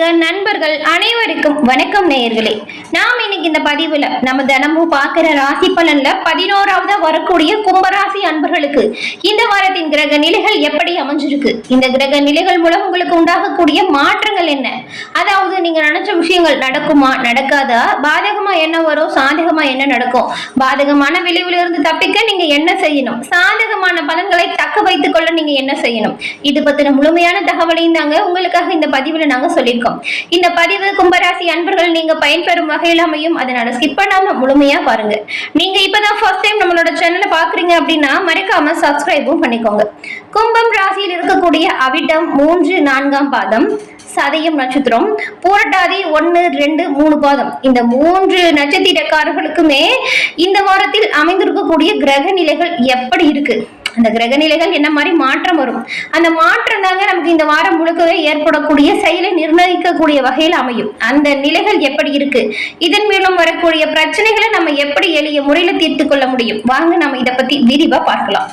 ஆன்மீக நண்பர்கள் அனைவருக்கும் வணக்கம் நேயர்களே. நாம் இன்னைக்கு இந்த பதிவுல நம்ம தினமும் பார்க்கிற ராசி பலன்ல பதினோராவது வரக்கூடிய கும்பராசி அன்பர்களுக்கு இந்த வாரத்தின் கிரக நிலைகள் எப்படி அமைஞ்சிருக்கு? இந்த கிரக நிலைகள் மூலம் உங்களுக்கு உண்டாகக்கூடிய மாற்றங்கள் என்ன? அதாவது நீங்க நினைச்ச விஷயங்கள் நடக்குமா நடக்காதா? பாதகமா என்ன வரும் சாதகமா என்ன நடக்கும்? பாதகமான விளைவுல இருந்து தப்பிக்க நீங்க என்ன செய்யணும்? சாதகமான பலன்களை தக்க வைத்துக் கொள்ள நீங்க என்ன செய்யணும்? இது பத்தின முழுமையான தகவலையும் தாங்க உங்களுக்காக இந்த பதிவுல நாங்க சொல்லியிருக்கோம். இந்த பதிவு கும்பராசி அன்பர்கள் நீங்க பயன்பெறும் வகையில் அமையும். அதனால ஸ்கிப் பண்ணாம முழுமையா பாருங்க. நீங்க இப்பதான் ஃபர்ஸ்ட் டைம் நம்மளோட சேனலை பாக்குறீங்க அப்படின்னா மறக்காம சப்ஸ்கிரைபும் பண்ணிக்கோங்க. கும்பம் ராசியில் இருக்கக்கூடிய அவிட்டம் மூன்று நான்காம் பாதம் சதயம் நட்சத்திரம் பூரட்டாதி ஒன்று ரெண்டு மூணு பாதம். இந்த மூன்று நட்சத்திரக்காரர்களுக்குமே இந்த வாரத்தில் அமைந்திருக்கக்கூடிய கிரக நிலைகள் எப்படி இருக்கு? அந்த கிரக நிலைகள் என்ன மாதிரி மாற்றம் வரும். அந்த மாற்றம் தாங்க நமக்கு இந்த வாரம் முழுக்கவே ஏற்படக்கூடிய செயலை நிர்ணயிக்கக்கூடிய வகையில் அமையும். அந்த நிலைகள் எப்படி இருக்கு? இதன் மூலம் வரக்கூடிய பிரச்சனைகளை நம்ம எப்படி எளிய முறையில தீர்த்து கொள்ள முடியும்? வாங்க நம்ம இதை பத்தி விரிவா பார்க்கலாம்.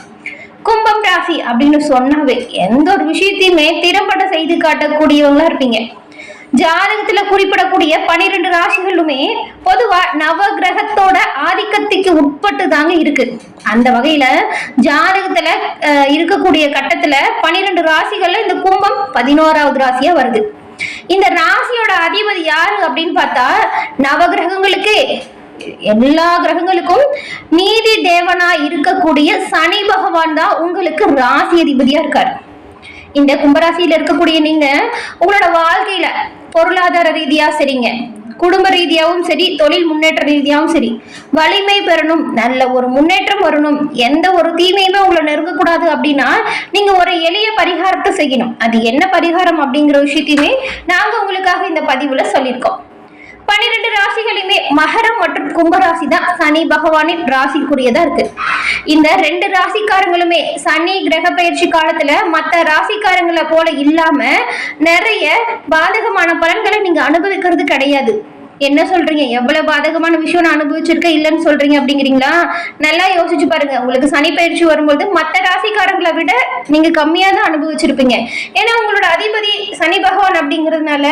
கும்பம் ராசி அப்படின்னு சொன்னாவே எந்த ஒரு விஷயத்தையுமே திறம்பட செய்து காட்டக்கூடியவங்களா இருப்பீங்க. ஜாதகத்துல குறிப்பிடக்கூடிய பனிரெண்டு ராசிகளுமே பொதுவா நவ கிரகத்தோட ஆதிக்கத்துக்கு உட்பட்டு தாங்க இருக்கு. அந்த வகையில ஜாதகத்துல இருக்கக்கூடிய கட்டத்துல பனிரெண்டு ராசிகள்ல இந்த கும்பம் பதினோராவது ராசியா வருது. இந்த ராசியோட அதிபதி யாரு அப்படின்னு பார்த்தா நவகிரகங்களுக்கு எல்லா கிரகங்களுக்கும் நீதி தேவனா இருக்கக்கூடிய சனி பகவான் தான் உங்களுக்கு ராசி அதிபதியா இருக்காரு. இந்த கும்பராசியில இருக்கக்கூடிய நீங்க உங்களோட வாழ்க்கையில பொருளாதார ரீதியா சரிங்க. குடும்ப ரீதியாகவும் சரி தொழில் முன்னேற்ற ரீதியாகவும் சரி. வலிமை பெறணும் நல்ல ஒரு முன்னேற்றம் வரணும். எந்த ஒரு தீமையுமே உங்களை நெருங்கக்கூடாது அப்படின்னா நீங்க ஒரு எளிய பரிகாரத்தை செய்யணும். அது என்ன பரிகாரம் அப்படிங்கிற விஷயத்தையுமே நாங்க உங்களுக்காக இந்த பதிவுல சொல்லியிருக்கோம். பன்னிரெண்டு ராசிகளுமே மகரம் மற்றும் கும்பராசி தான் சனி பகவானின் ராசிக்குரியதா இருக்கு. இந்த ரெண்டு ராசிக்காரங்களுமே சனி கிரக பயிற்சி காலத்துல மற்ற ராசிக்காரங்களை போல இல்லாம நிறைய பாதகமான பலன்களை நீங்க அனுபவிக்கிறது கிடையாது. என்ன சொல்றீங்க? எவ்வளவு பாதகமான விஷயம் நான் அனுபவிச்சிருக்கேன் இல்லைன்னு சொல்றீங்க அப்படிங்கிறீங்களா? நல்லா யோசிச்சு பாருங்க. உங்களுக்கு சனி பயிற்சி வரும்போது மற்ற ராசிக்காரங்களை விட நீங்க கம்மியா தான் அனுபவிச்சிருப்பீங்க. ஏன்னா உங்களோட அதிபதி சனி பகவான் அப்படிங்கிறதுனால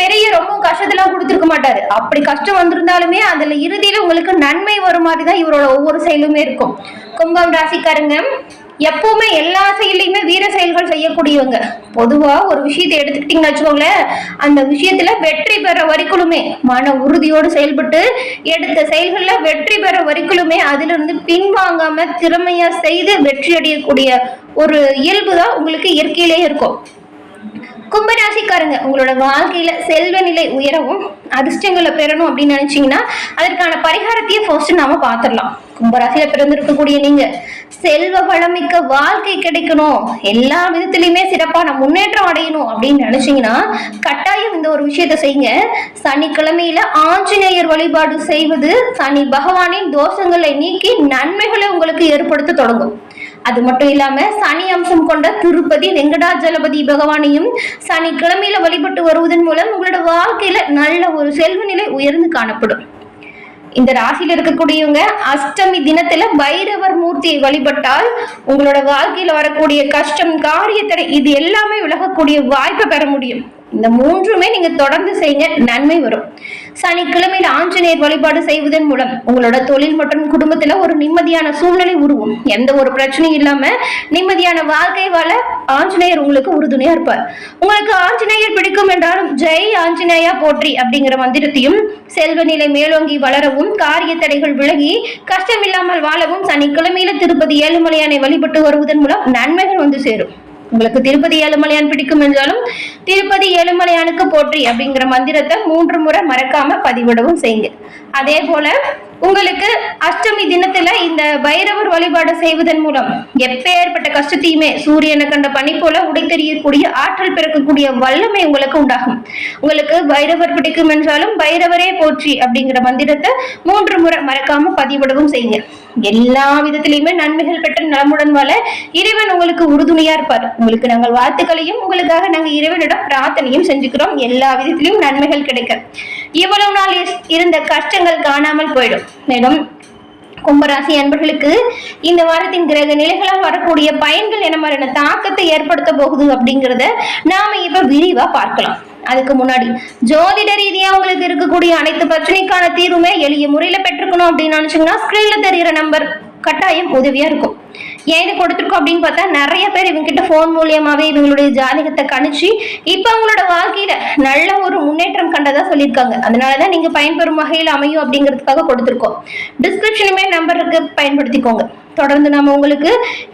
பெரிய ரொம்ப கஷ்டத்தெல்லாம் கொடுத்துருக்க மாட்டாரு. அப்படி கஷ்டம் வந்திருந்தாலுமே அதுல இறுதியில உங்களுக்கு நன்மை வரும் மாதிரி தான் இவரோட ஒவ்வொரு செயலுமே இருக்கும். கும்பம் ராசிக்காரங்க எப்பவுமே எல்லா செயலையுமே வீர செயல்கள் செய்யக்கூடியவங்க. பொதுவா ஒரு விஷயத்தை எடுத்துக்கிட்டீங்கன்னு வச்சுக்கோங்களேன் அந்த விஷயத்துல வெற்றி பெற வரைக்குமே மன உறுதியோடு செயல்பட்டு எடுத்த செயல்கள்ல வெற்றி பெற வரைக்குமே அதுல இருந்து பின்வாங்காம திறமையா செய்து வெற்றி அடையக்கூடிய ஒரு இயல்பு தான் உங்களுக்கு இயற்கையிலேயே இருக்கும். கும்பராசிக்காரங்க உங்களோட வாழ்க்கையில செல்வ நிலை உயரவும் அதிர்ஷ்டங்களை பெறணும் அப்படின்னு நினைச்சீங்கன்னா அதற்கான பரிகாரத்தையே ஃபர்ஸ்ட் நாம பார்த்துடலாம் கும்பராசியில பிறந்திருக்கக்கூடிய நீங்க செல்வ வளமிக்க வாழ்க்கை கிடைக்கணும். எல்லா விதத்திலையுமே சிறப்பான முன்னேற்றம் அடையணும் அப்படின்னு நினைச்சீங்கன்னா கட்டாயம் இந்த ஒரு விஷயத்த செய்யுங்க. சனிக்கிழமையில ஆஞ்சநேயர் வழிபாடு செய்வது சனி பகவானின் தோஷங்களை நீக்கி நன்மைகளை உங்களுக்கு ஏற்படுத்த தொடங்கும். அது மட்டும் இல்லாம சனி அம்சம் கொண்ட திருப்பதி வெங்கடாஜலபதி பகவானையும் சனிக்கிழமையில வழிபட்டு வருவதன் மூலம் உங்களோட வாழ்க்கையில நல்ல ஒரு செல்வ நிலை உயர்ந்து காணப்படும். இந்த ராசியில இருக்கக்கூடியவங்க அஷ்டமி தினத்துல பைரவர் மூர்த்தியை வழிபட்டால் உங்களோட வாழ்க்கையில வரக்கூடிய கஷ்டம் காரியத்தடை இது எல்லாமே விலகக்கூடிய வாய்ப்பை பெற முடியும். இந்த மூன்றுமே நீங்க தொடர்ந்து செய்யுங்க நன்மை வரும். சனிக்கிழமையில் ஆஞ்சநேயர் வழிபாடு செய்வதன் மூலம் உங்களோட தொழில் மற்றும் குடும்பத்துல ஒரு நிம்மதியான சூழ்நிலை உருவும். எந்த ஒரு பிரச்சனையும் இல்லாம நிம்மதியான வாழ்க்கை வாழ ஆஞ்சநேயர் உங்களுக்கு உறுதுணையா இருப்பார். உங்களுக்கு ஆஞ்சநேயர் பிடிக்கும் என்றாலும் ஜெய் ஆஞ்சநேயா போற்றி அப்படிங்கிற மந்திரத்தையும் செல்வ நிலை மேலோங்கி வளரவும் காரிய தடைகள் விலகி கஷ்டம் இல்லாமல் வாழவும் சனிக்கிழமையில திருப்பதி ஏழுமலையானை வழிபட்டு வருவதன் மூலம் நன்மைகள் வந்து சேரும். உங்களுக்கு திருப்பதி ஏழுமலையான் பிடிக்கும் என்றாலும் திருப்பதி ஏழுமலையானுக்கு போற்றி அப்படிங்கிற மந்திரத்தை மூன்று முறை மறக்காம பதிவிடவும் செய்யுங்க. அதே போல உங்களுக்கு அஷ்டமி தினத்துல இந்த பைரவர் வழிபாடு செய்வதன் மூலம் எப்பேற்பட்ட கஷ்டத்தையுமே சூரியனை கண்ட பனி போல உடைத்தெறியக்கூடிய ஆற்றல் பிறக்கக்கூடிய வல்லமை உங்களுக்கு உண்டாகும். உங்களுக்கு பைரவர் பிடிக்கும் என்றாலும் பைரவரே போற்றி அப்படிங்கிற மந்திரத்தை மூன்று முறை மறக்காம பதிவிடவும் செய்யுங்க. எல்லா விதத்திலையுமே நன்மைகள் பெற்ற நலமுடன் வாழ இறைவன் உங்களுக்கு உறுதுணையா இருப்பார். உங்களுக்கு நாங்கள் வாழ்த்துக்களையும் உங்களுக்காக நாங்கள் இறைவனிடம் பிரார்த்தனையும் செஞ்சுக்கிறோம். எல்லா விதத்திலையும் நன்மைகள் கிடைக்க. இவ்வளவு நாள் இருந்த கஷ்டங்கள் காணாமல் போயிடும். மேலும் கும்பராசி அன்பர்களுக்கு இந்த வாரத்தின் கிரக நிலைகளால் வரக்கூடிய பயன்கள் என்ன மாதிரியான தாக்கத்தை ஏற்படுத்த போகுது அப்படிங்கிறத நாம இப்ப விரிவா பார்க்கலாம். அதுக்கு முன்னாடி ஜோதிட ரீதியா உங்களுக்கு இருக்கக்கூடிய அனைத்து பிரச்சனைக்கான தீர்வுமே எளிய முறையில பெற்றுக்கணும் அப்படின்னு நினைச்சீங்கன்னா ஸ்கிரீன்ல தெரிகிற நம்பர் கட்டாயம் உதவியா இருக்கும். ஏன் இது கொடுத்துருக்கோம் அப்படின்னு பார்த்தா நிறைய பேர் இவங்ககிட்ட ஃபோன் மூலியமாவே இவங்களுடைய ஜாதகத்தை கணிச்சு இப்போ அவங்களோட வாழ்க்கையில நல்ல ஒரு முன்னேற்றம் கண்டதா சொல்லியிருக்காங்க. அதனாலதான் நீங்க பயன்பெறும் வகையில் அமையும் அப்படிங்கிறதுக்காக கொடுத்துருக்கோம். டிஸ்கிரிப்ஷனுமே நம்பர் இருக்கு பயன்படுத்திக்கோங்க. தொடர்ந்து நம்ம உங்களுக்கு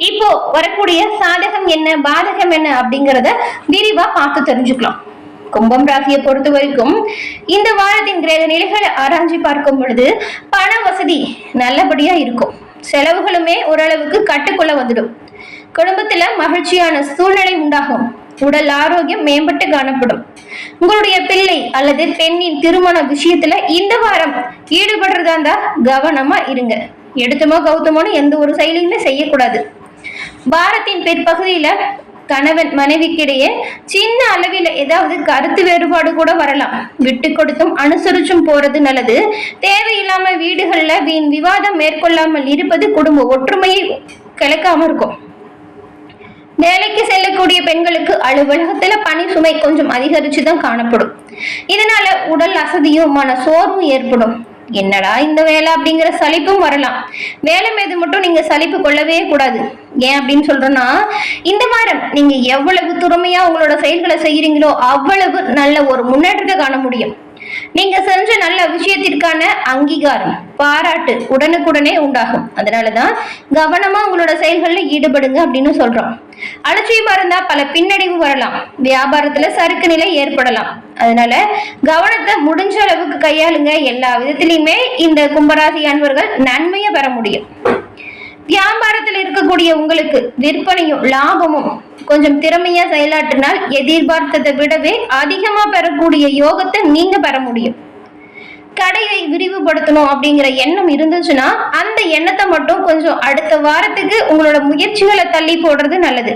இப்போ வரக்கூடிய சாதகம் என்ன பாதகம் என்ன அப்படிங்கிறத விரிவா பார்த்து தெரிஞ்சுக்கலாம். கும்பம் ராசியை பொறுத்த வரைக்கும் இந்த வாரத்தின் கிரக நிலைகளை ஆராய்ச்சி பார்க்கும் பொழுது பண வசதி நல்லபடியா இருக்கும். செலவுகளுமே ஓரளவுக்கு கட்டுக்குள்ள வந்துடும். குடும்பத்துல மகிழ்ச்சியான சூழ்நிலை உண்டாகும். உடல் ஆரோக்கியம் மேம்பட்டு காணப்படும். உங்களுடைய பிள்ளை அல்லது பெண்ணின் திருமண விஷயத்துல இந்த வாரம் ஈடுபடுறதா இருந்தா கவனமா இருங்க. எடுத்தமோ கௌத்தமோன்னு எந்த ஒரு செயலையுமே செய்யக்கூடாது. வாரத்தின் பிற்பகுதியில கணவன் மனைவிக்கிடையே சின்ன அளவில் ஏதாவது கருத்து வேறுபாடு கூட வரலாம். விட்டு கொடுத்தும் அனுசரிச்சும் போறது நல்லது. தேவையில்லாம வீடுகள்ல வீண் விவாதம் மேற்கொள்ளாமல் இருப்பது குடும்ப ஒற்றுமையை கிளக்காம இருக்கும். வேலைக்கு செல்லக்கூடிய பெண்களுக்கு அலுவலகத்துல பணி சுமை கொஞ்சம் அதிகரிச்சு தான் காணப்படும். இதனால உடல் அசதியும் மன சோர்வும் ஏற்படும். என்னடா இந்த வேலை அப்படிங்கிற சலிப்பும் வரலாம். வேலை மீது மட்டும் நீங்க சலிப்பு கொள்ளவே கூடாது. ஏன் அப்படின்னு சொல்றேன்னா இந்த வாரம் நீங்க எவ்வளவு திறமையா உங்களோட செயல்களை செய்யறீங்களோ அவ்வளவு நல்ல ஒரு முன்னேற்றத்தை காண முடியும். நீங்க செஞ்ச நல்ல விஷயத்திற்கான அங்கீகாரம் பாராட்டு உடனுக்குடனே உண்டாகும். அதனாலதான் கவனமா உங்களோட செயல்கள்ல ஈடுபடுங்க அப்படின்னு சொல்றோம். அலட்சியமா இருந்தா பல பின்னடைவு வரலாம். வியாபாரத்துல சறுக்கு நிலை ஏற்படலாம். அதனால கவனத்தை முடிஞ்ச அளவுக்கு கையாளுங்க எல்லா விதத்திலையுமே இந்த கும்பராசி அன்பர்கள் நன்மையை பெற முடியும். வியாபாரத்தில் இருக்கக்கூடிய உங்களுக்கு விற்பனையும் லாபமும் கொஞ்சம் திறமையா செயலாற்றினால் எதிர்பார்த்ததை விடவே அதிகமா பெறக்கூடிய யோகத்தை நீங்க பெற முடியும். கடையை விரிவுபடுத்தணும் அப்படிங்கிற எண்ணம் இருந்துச்சுன்னா அந்த எண்ணத்தை மட்டும் கொஞ்சம் அடுத்த வாரத்துக்கு உங்களோட முயற்சிகளை தள்ளி போடுறது நல்லது.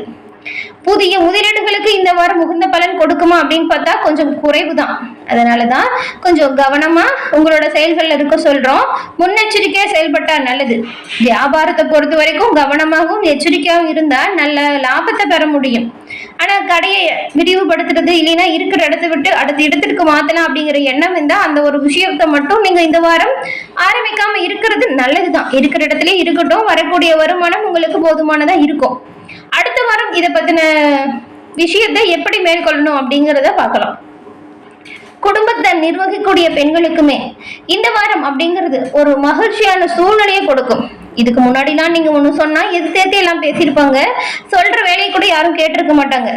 புதிய முதலீடுகளுக்கு இந்த வாரம் உகந்த பலன் கொடுக்குமா அப்படின்னு பார்த்தா கொஞ்சம் குறைவு தான் அதனால தான் கொஞ்சம் கவனமா உங்களோட செயல்களில் இருக்க சொல்றோம். முன்னெச்சரிக்கையா செயல்பட்டா நல்லது. வியாபாரத்தை பொறுத்த வரைக்கும் கவனமாகவும் எச்சரிக்கையாகவும் இருந்தா நல்ல லாபத்தை பெற முடியும். ஆனா கடையை விரிவுபடுத்துறது இல்லைன்னா இருக்கிற இடத்த விட்டு அடுத்த இடத்திற்கு மாத்தலாம் அப்படிங்கிற எண்ணம் இருந்தா அந்த ஒரு விஷயத்தை மட்டும் நீங்க இந்த வாரம் ஆரம்பிக்காம இருக்கிறது நல்லதுதான். இருக்கிற இடத்துல இருக்கட்டும் வரக்கூடிய வருமானம் உங்களுக்கு போதுமானதா இருக்கும். அடுத்த வாரம் இதை பத்தின விஷயத்தை எப்படி மேற்கொள்ளணும் அப்படிங்கிறத பார்க்கலாம். குடும்பத்தை நிர்வகிக்கக்கூடிய பெண்களுக்குமே இந்த வாரம் அப்படிங்கிறது ஒரு மகிழ்ச்சியான சூழ்நிலையை கொடுக்கும். இதுக்கு முன்னாடிலாம் நீங்க ஒண்ணு சொன்னா எது சேர்த்து எல்லாம் பேசியிருப்பாங்க. சொல்ற வேலையை கூட யாரும் கேட்டிருக்க மாட்டாங்க.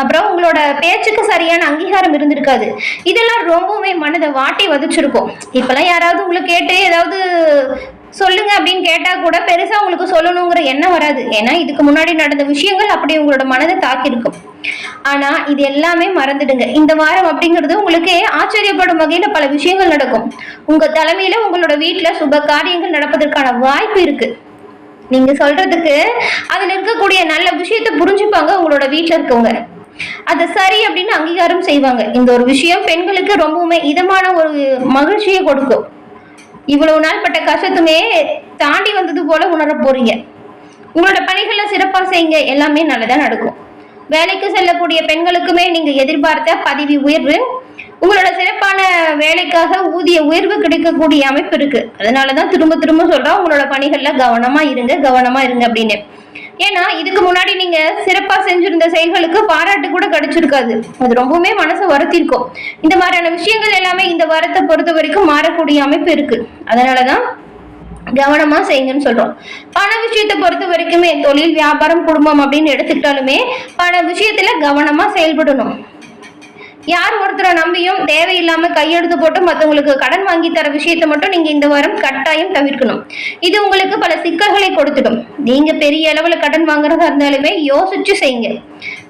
அப்புறம் உங்களோட பேச்சுக்கு சரியான அங்கீகாரம் இருந்திருக்காது. இதெல்லாம் ரொம்பவுமே மனதை வாட்டி வதச்சிருக்கும். இப்பெல்லாம் யாராவது உங்களை கேட்டு ஏதாவது சொல்லுங்க அப்படின்னு கேட்டா கூட பெருசா உங்களுக்கு சொல்லணுங்கிற எண்ணம் வராது. ஏன்னா இதுக்கு முன்னாடி நடந்த விஷயங்கள் அப்படி உங்களோட மனதை தாக்கியிருக்கும். ஆனா இது எல்லாமே மறந்துடுங்க. இந்த வாரம் அப்படிங்கிறது உங்களுக்கு ஆச்சரியப்படும் வகையில பல விஷயங்கள் நடக்கும். உங்க தலைமையில உங்களோட வீட்டுல சுப காரியங்கள் நடப்பதற்கான வாய்ப்பு இருக்கு. நீங்க சொல்றதுக்கு அதுல இருக்கக்கூடிய நல்ல விஷயத்த புரிஞ்சுப்பாங்க உங்களோட வீட்டுல இருக்கவங்க. அதை சரி அப்படின்னு அங்கீகாரம் செய்வாங்க. இந்த ஒரு விஷயம் பெண்களுக்கு ரொம்பவுமே இதமான ஒரு மகிழ்ச்சியை கொடுக்கும். இவ்வளவு நாள் பட்ட கஷ்டத்துமே தாண்டி வந்தது போல உணர போறீங்க. உங்களோட பணிகளை சிறப்பா செய்யுங்க. எல்லாமே நல்லதா நடக்கும். வேலைக்கு செல்லக்கூடிய பெண்களுக்குமே நீங்க எதிர்பார்த்த பதவி உயர்வு உங்களோட சிறப்பான வேலைக்காக ஊதிய உயர்வு கிடைக்கக்கூடிய அமைப்பு இருக்கு. அதனாலதான் திரும்ப திரும்ப சொல்றோம் உங்களோட பணிகள்ல கவனமா இருங்க கவனமா இருங்க அப்படின்னு. ஏன்னா இதுக்கு முன்னாடி நீங்க சிறப்பா செஞ்சிருந்த செயல்களுக்கு பாராட்டு கூட கிடைச்சிருக்காது. அது ரொம்பவுமே மனசை வருத்திருக்கும். இந்த மாதிரியான விஷயங்கள் எல்லாமே இந்த வாரத்தை பொறுத்த வரைக்கும் மாறக்கூடிய அமைப்பு இருக்கு. அதனாலதான் கவனமா செய்யுங்கன்னு சொல்றோம். பண விஷயத்தை பொறுத்த வரைக்குமே தொழில் வியாபாரம் குடும்பம் அப்படின்னு எடுத்துக்கிட்டாலுமே பண விஷயத்துல கவனமா செயல்படணும். யார் ஒருத்தரை நம்பியும் தேவையில்லாம கையெழுத்து போட்டு மற்றவங்களுக்கு கடன் வாங்கி தர விஷயத்தை மட்டும் நீங்க இந்த வாரம் கட்டாயம் தவிர்க்கணும். இது உங்களுக்கு பல சிக்கல்களை கொடுத்துடும். நீங்க பெரிய அளவுல கடன் வாங்குறதா இருந்தாலுமே யோசிச்சு செய்யுங்க.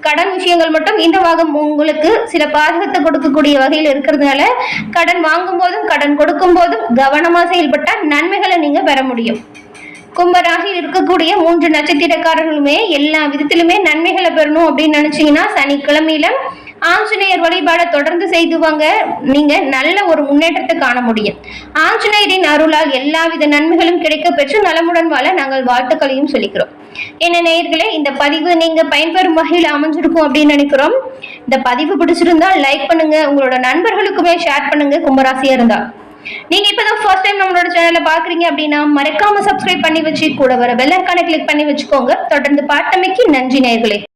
கடன் விஷயங்கள் மட்டும் இந்த வாரம் உங்களுக்கு சில பாதகத்தை கொடுக்கக்கூடிய வகையில் இருக்கிறதுனால கடன் வாங்கும் போதும் கடன் கொடுக்கும் போதும் கவனமா செயல்பட்டா நன்மைகளை நீங்க பெற முடியும். கும்பராசியில் இருக்கக்கூடிய மூன்று நட்சத்திரக்காரர்களுமே எல்லா விதத்திலுமே நன்மைகளை பெறணும் அப்படின்னு நினைச்சீங்கன்னா சனிக்கிழமையில ஆஞ்சநேயர் வழிபாடை தொடர்ந்து செய்துவாங்க நீங்க நல்ல ஒரு முன்னேற்றத்தை காண முடியும். ஆஞ்சநேயரின் அருளால் எல்லாவித நன்மைகளும் கிடைக்க பெற்று நலமுடன் வாழ நாங்கள் வாழ்த்துக்களையும் சொல்லிக்கிறோம். என்ன நேயர்களே இந்த பதிவு நீங்க பயன்பெறும் வகையில் அமைஞ்சிருக்கும் அப்படின்னு நினைக்கிறோம். இந்த பதிவு பிடிச்சிருந்தா லைக் பண்ணுங்க. உங்களோட நண்பர்களுக்குமே ஷேர் பண்ணுங்க. கும்பராசியா இருந்தா. நீங்க இப்பதான் ஃபர்ஸ்ட் டைம் நம்மளோட சேனலை பாக்குறீங்க அப்படின்னா மறக்காம சப்ஸ்கிரைப் பண்ணி வச்சு கூட வர பெல் ஐக்கானை கிளிக் பண்ணி வச்சுக்கோங்க. தொடர்ந்து பார்த்தமைக்கு நன்றி நேர்களே